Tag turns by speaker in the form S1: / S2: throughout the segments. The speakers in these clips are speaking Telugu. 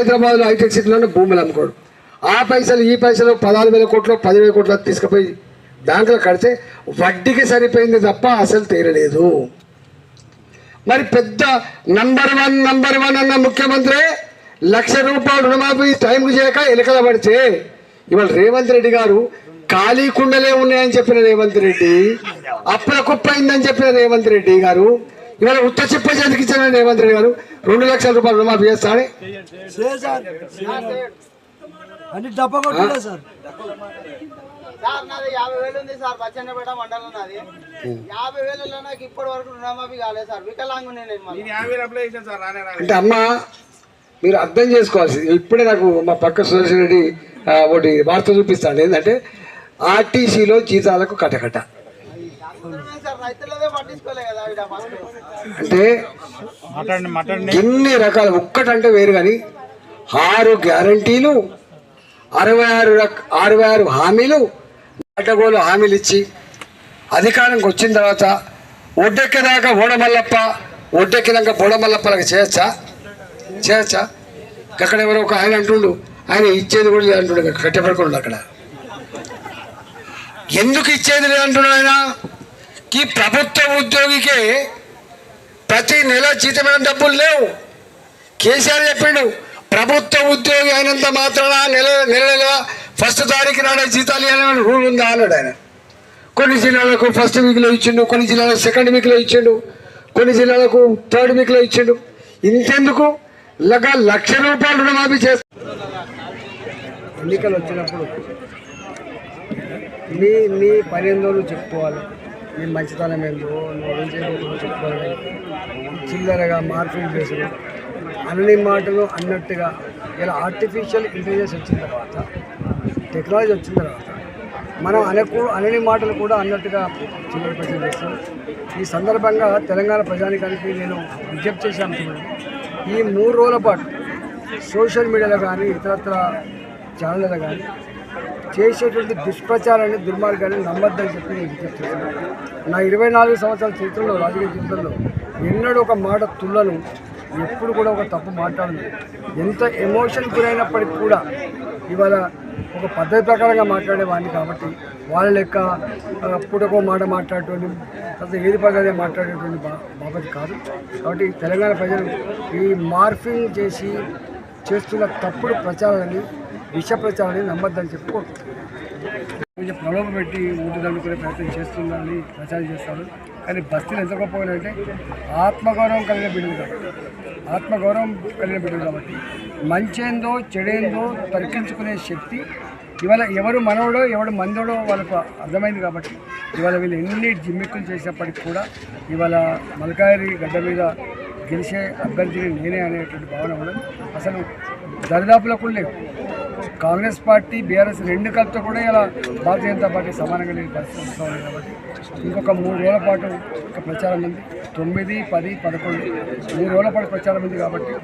S1: హైదరాబాద్లో హైటెక్ సిటీలోనే భూములు అమ్ముకోడు. ఆ పైసలు ఈ పైసలు పదహారు వేల కోట్లు పదివేల కోట్లు తీసుకుపోయి బ్యాంకులో కడితే వడ్డీకి సరిపోయింది తప్ప అసలు తీరలేదు. మరి పెద్ద నంబర్ వన్ నంబర్ వన్ అన్న ముఖ్యమంత్రి లక్ష రూపాయలు రుణమాఫీ టైంకు చేయక ఎలకల పడితే ఇవాళ రేవంత్ రెడ్డి గారు ఖాళీ కుండలే ఉన్నాయని చెప్పిన రేవంత్ రెడ్డి అప్పుల కుప్ప అయిందని చెప్పిన రేవంత్ రెడ్డి గారు ఇవాళ ఉత్త చిప్ప చేతికిచ్చిన రేవంత్ రెడ్డి గారు. రెండు లక్షల రూపాయలు రుణమాఫీ చేస్తాడే
S2: యాభై వేలు ఉంది సార్ బచ్చన్నపేట మండలం నాది. యాభై వేలలో నాకు ఇప్పటి వరకు రుణమాఫీ కాలేదు సార్ వికలాంగు నేను మళ్ళీ.
S1: అంటే అమ్మ మీరు అర్థం చేసుకోవాల్సింది. ఇప్పుడే నాకు మా పక్క సుదర్శన్ రెడ్డి ఒకటి వార్త చూపిస్తాడు. ఏంటంటే ఆర్టీసీలో జీతాలకు కటకట. అంటే ఎన్ని రకాల ఒక్కటంటే వేరు కానీ ఆరు గ్యారంటీలు అరవై ఆరు రక- అరవై ఆరు హామీలు అడ్డగోలు హామీలు ఇచ్చి అధికారంకి వచ్చిన తర్వాత ఒడ్డెక్కేదాకా ఓడమల్లప్ప ఒడ్డెక్కినాక బోడమల్లప్పలకు చేయొచ్చా చేయొచ్చా అక్కడ ఎవరో ఒక ఆయన అంటుండు ఆయన ఇచ్చేది కూడా లేదంటుండు కట్టెపడుకుండు అక్కడ. ఎందుకు ఇచ్చేది లేదంటున్నాడు ఆయన? ఈ ప్రభుత్వ ఉద్యోగికి ప్రతి నెల జీతమైన డబ్బులు లేవు కేసీఆర్ చెప్పిండు ప్రభుత్వ ఉద్యోగి అయినంత మాత్రాన నెల నెల నెల ఫస్ట్ తారీఖు నాడే జీతాలు ఇవ్వాలని రూల్ ఉందా అన్నాడు ఆయన। కొన్ని జిల్లాలకు ఫస్ట్ వీక్లో ఇచ్చిండు కొన్ని జిల్లాలకు సెకండ్ వీక్లో ఇచ్చిండు కొన్ని జిల్లాలకు థర్డ్ వీక్లో ఇచ్చిండు. ఇంతెందుకు? లగ లక్ష రూపాయలు రుణమాఫీ చేస్తారు ఎన్నికలు వచ్చినప్పుడు మీ మీ పని చెప్పుకోవాలి. నీ మంచితనం ఏందో నువ్వు ఏం చెప్పుకోవాలి చిల్లరగా మార్పులు చేసుడు అన్ని మాటలు అన్నట్టుగా ఇలా ఆర్టిఫిషియల్ ఇంటెలిజెన్స్ వచ్చిన తర్వాత టెక్నాలజీ వచ్చిన తర్వాత మనం అనకు అనని మాటలు కూడా అన్నట్టుగా చిల్లర ప్రజలు చేస్తాం ఈ సందర్భంగా తెలంగాణ ప్రజానికానికి నేను విజ్ఞప్తి చేసే ఈ మూడు రోజుల పాటు సోషల్ మీడియాలో కానీ ఇతరత్ర ఛానళ్ళలో కానీ చేసేటువంటి దుష్ప్రచారాన్ని దుర్మార్గాన్ని నమ్మద్దని చెప్పి నేను విజ్ఞప్తి చేస్తున్నాను. నా ఇరవై నాలుగు సంవత్సరాల చరిత్రలో రాజకీయ జీవితంలో ఎన్నడూ ఒక మాట తుల్లను ఎప్పుడు కూడా ఒక తప్పు మాట్లాడదు ఎంత ఎమోషన్ గురైనప్పటికీ కూడా ఇవాళ ఒక పద్ధతి ప్రకారంగా మాట్లాడేవాడిని కాబట్టి వాళ్ళ లెక్క ఆ, మాట మాట్లాడేటువంటి తర్వాత ఏది పడితే మాట్లాడేటువంటి బా బాబతి కాదు. కాబట్టి తెలంగాణ ప్రజలు ఈ మార్ఫింగ్ చేసి చేస్తున్న తప్పుడు ప్రచారాన్ని విష ప్రచారాన్ని నమ్మద్దని చెప్పుకుంటున్నాను కొంచెం ప్రలోభ పెట్టి ఊటి దండుకునే ప్రయత్నం చేస్తుందని ప్రచారం చేస్తారు కానీ బస్తీలు ఎంత గొప్ప అంటే ఆత్మగౌరవం కలిగిన బిడ్డలు కాబట్టి. ఆత్మగౌరవం కలిగిన బిడ్డలు కాబట్టి. మంచేందో చెడేందో తర్కించుకునే శక్తి ఇవాళ ఎవరు మనవడో ఎవడు మందోడో వాళ్ళకు అర్థమైంది కాబట్టి ఇవాళ వీళ్ళు ఎన్ని జిమ్మిక్కులు చేసినప్పటికీ కూడా ఇవాళ మలకాయరి గడ్డ మీద గెలిచే అభ్యర్థిని నేనే అనేటువంటి భావన ఉండదు. అసలు దరిదాపులో కూడా లేవు. కాంగ్రెస్ పార్టీ బీఆర్ఎస్ రెండు కలిపితే కూడా ఇలా భారతీయ జనతా పార్టీ సమానంగా లేని పరిస్థితి వస్తుంది కాబట్టి ఇంకొక మూడు రోజుల పాటు ఒక ప్రచారం ఉంది. తొమ్మిది పది పదకొండు మూడు రోజుల పాటు ప్రచారం ఉంది కాబట్టి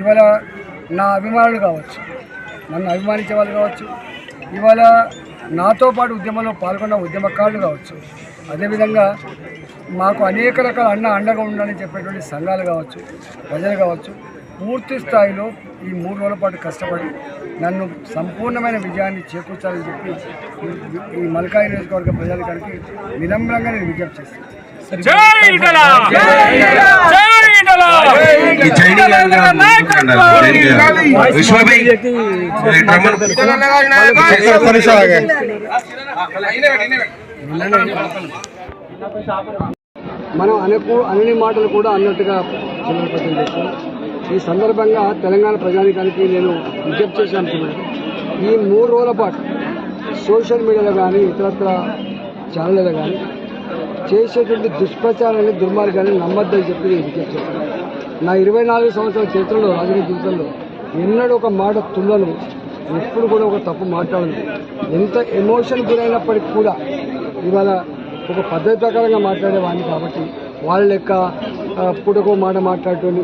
S1: ఇవాళ నా అభిమానులు కావచ్చు నన్ను అభిమానించే వాళ్ళు కావచ్చు ఇవాళ నాతో పాటు ఉద్యమంలో పాల్గొన్న ఉద్యమకారులు కావచ్చు అదేవిధంగా మాకు అనేక రకాల అన్న అండగా ఉండాలని చెప్పేటువంటి సంఘాలు కావచ్చు ప్రజలు కావచ్చు పూర్తి స్థాయిలో ఈ మూడు రోజుల పాటు కష్టపడి నన్ను సంపూర్ణమైన విజయాన్ని చేకూర్చాలని చెప్పి ఈ- మల్కాయి నియోజకవర్గ ప్రజానికానికి వినమ్రంగా నేను విజ్ఞప్తి చేస్తాను మనం అనకు అన్ని మాటలు కూడా అన్నట్టుగా చేస్తాం ఈ సందర్భంగా తెలంగాణ ప్రజానికానికి నేను విజ్ఞప్తి చేశాను అంటున్నాను ఈ మూడు రోజుల పాటు సోషల్ మీడియాలో కానీ ఇతరత్ర ఛానళ్ళలో కానీ చేసేటువంటి దుష్ప్రచారాన్ని దుర్మార్గాన్ని నమ్మద్దని చెప్పి నేను విజ్ఞప్తి నా ఇరవై నాలుగు సంవత్సరాల చరిత్రలో రాజకీయ జీవితంలో ఎన్నడూ ఒక మాట తుల్లను ఎప్పుడు కూడా ఒక తప్పు మాట్లాడను. ఎంత ఎమోషన్ గురైనప్పటికీ కూడా ఇవాళ ఒక పద్ధతి ప్రకారంగా మాట్లాడేవాడిని కాబట్టి వాళ్ళ లెక్క ఆ, మాట మాట్లాడటం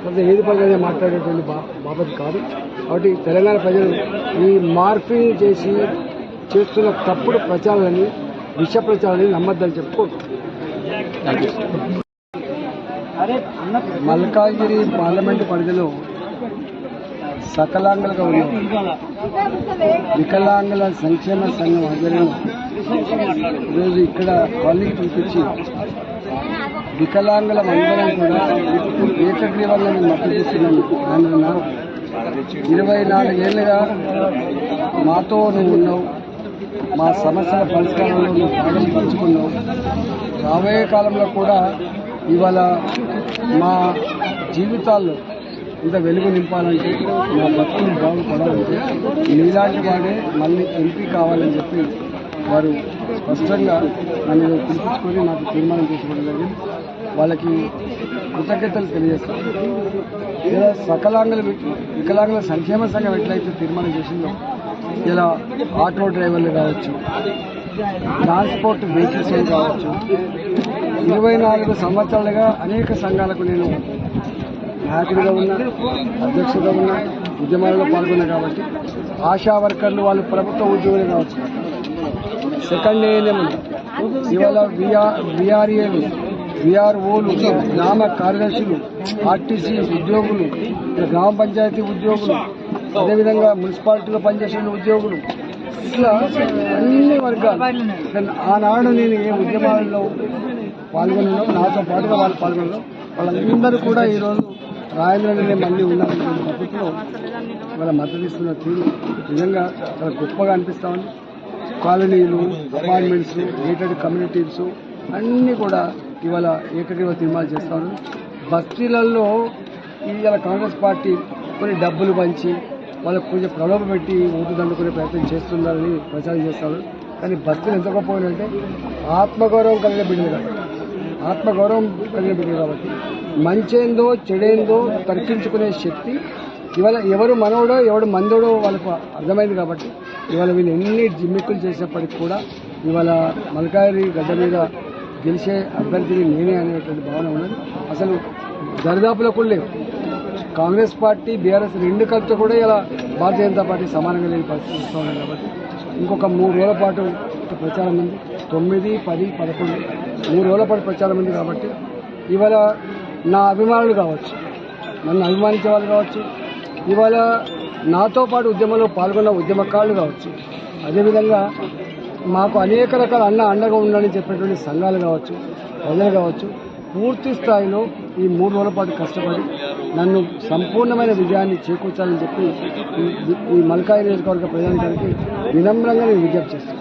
S1: తర్వాత ఏది పద్ధతి మాట్లాడేటువంటి బా బాబతి కాదు. కాబట్టి తెలంగాణ ప్రజలు ఈ మార్ఫింగ్ చేసి చేస్తున్న తప్పుడు ప్రచారాన్ని విష ప్రచారాన్ని నమ్మద్దని చెప్పుకుంటున్నాను మల్కాజ్గిరి పార్లమెంటు పరిధిలో సకలాంగులుగా ఉన్నాం వికలాంగుల సంక్షేమ సంఘం ఆధ్వర్యంలో ఈరోజు ఇక్కడ కాలనీ పిలిపించి వికలాంగుల అందరం కూడా ఏకగ్రీవంగా మద్దతు ఇస్తున్నాము నాన్న ఇరవై నాలుగేళ్ళుగా మాతో నువ్వు ఉన్నావు. మా సమస్యల పరిష్కారంలో నువ్వు భాగం పంచుకున్నావు. రాబోయే కాలంలో కూడా ఇవాళ మా జీవితాల్లో ఇంత వెలుగు నింపాలంటే మా భక్తులు బాగుపడాలంటే మీలాంటి వాడే మళ్ళీ ఎంపీ కావాలని చెప్పి వారు స్పష్టంగా నన్ను పిలిపించుకొని నాకు తీర్మానం చేసుకోవడం జరిగింది. వాళ్ళకి కృతజ్ఞతలు తెలియజేస్తాం. ఇలా సకలాంగుల వికలాంగుల సంక్షేమ సంఘం ఎట్లయితే తీర్మానం చేసిందో ఇలా ఆటో డ్రైవర్లు కావచ్చు ట్రాన్స్పోర్ట్ వెహికల్స్ కావచ్చు ఇరవై నాలుగు సంవత్సరాలుగా అనేక సంఘాలకు నేను నాయకుడిగా ఉన్నా అధ్యక్షుడిగా ఉన్నా ఉద్యమాలలో పాల్గొన్నా కాబట్టి ఆశా వర్కర్లు వాళ్ళు ప్రభుత్వ ఉద్యోగులు కావచ్చు. సెకండ్ ఏఎన్ఎం ఇవాళ విఆర్ విఆర్ఏలు విఆర్ఓలు గ్రామ కార్యదర్శులు ఆర్టీసీ ఉద్యోగులు గ్రామ పంచాయతీ ఉద్యోగులు అదేవిధంగా మున్సిపాలిటీలో పనిచేసిన ఉద్యోగులు ఇట్లా అన్ని వర్గాలు. ఆనాడు నేను ఏ ఉద్యమాలలో పాల్గొనడం నాతో పాటుగా వాళ్ళు పాల్గొన్నారు వాళ్ళందరూ కూడా ఈరోజు రాయంద్రనే మళ్ళీ ఉన్నారనే పద్ధతిలో వాళ్ళ మద్దతు ఇస్తున్న తీరు నిజంగా చాలా గొప్పగా అనిపిస్తా ఉంది. కాలనీలు అపార్ట్మెంట్స్ గేటెడ్ కమ్యూనిటీస్ అన్నీ కూడా ఇవాళ ఏకగ్రీవ తీర్మానాలు చేస్తాను బస్తీలలో ఇవాళ కాంగ్రెస్ పార్టీ కొన్ని డబ్బులు పంచి వాళ్ళకు కొంచెం ప్రలోభ పెట్టి ఓటు దండుకునే ప్రయత్నం చేస్తున్నారని ప్రచారం చేస్తారు. కానీ బస్తీలు ఎంత గొప్పనంటే ఆత్మగౌరవం కలిగిన బిడ్డలు కాబట్టి. ఆత్మగౌరవం కలిగిన బిడ్డలు కాబట్టి. మంచేందో చెడేందో తర్కించుకునే శక్తి ఇవాళ ఎవరు మనవడో ఎవడు మందోడో వాళ్ళకు అర్థమైంది కాబట్టి ఇవాళ వీళ్ళు ఎన్ని జిమ్మిక్కులు చేసినప్పటికీ కూడా ఇవాళ మల్కారి గడ్డ మీద గెలిచే అభ్యర్థిని నేనే అనేటువంటి భావన ఉన్నది. అసలు దరిదాపులో కూడా లేవు. కాంగ్రెస్ పార్టీ బీఆర్ఎస్ రెండు కలిసి కూడా ఇలా భారతీయ జనతా పార్టీ సమానంగా లేని పరిస్థితి ఉన్నాయి కాబట్టి ఇంకొక మూడు రోజుల పాటు ప్రచారం ఉంది. తొమ్మిది పది పదకొండు మూడు రోజుల పాటు ప్రచారం ఉంది కాబట్టి ఇవాళ నా అభిమానులు కావచ్చు నన్ను అభిమానించే వాళ్ళు కావచ్చు ఇవాళ నాతో పాటు ఉద్యమంలో పాల్గొన్న ఉద్యమకారులు కావచ్చు అదేవిధంగా మాకు అనేక రకాల అన్న అండగా ఉందని చెప్పేటువంటి సంఘాలు కావచ్చు ప్రజలు కావచ్చు పూర్తి స్థాయిలో ఈ మూడు రోజుల పాటు కష్టపడి నన్ను సంపూర్ణమైన విజయాన్ని చేకూర్చాలని చెప్పి ఈ- ఈ మల్కాయి నియోజకవర్గ ప్రజానికానికి వినమ్రంగా నేను విజ్ఞప్తి చేస్తాను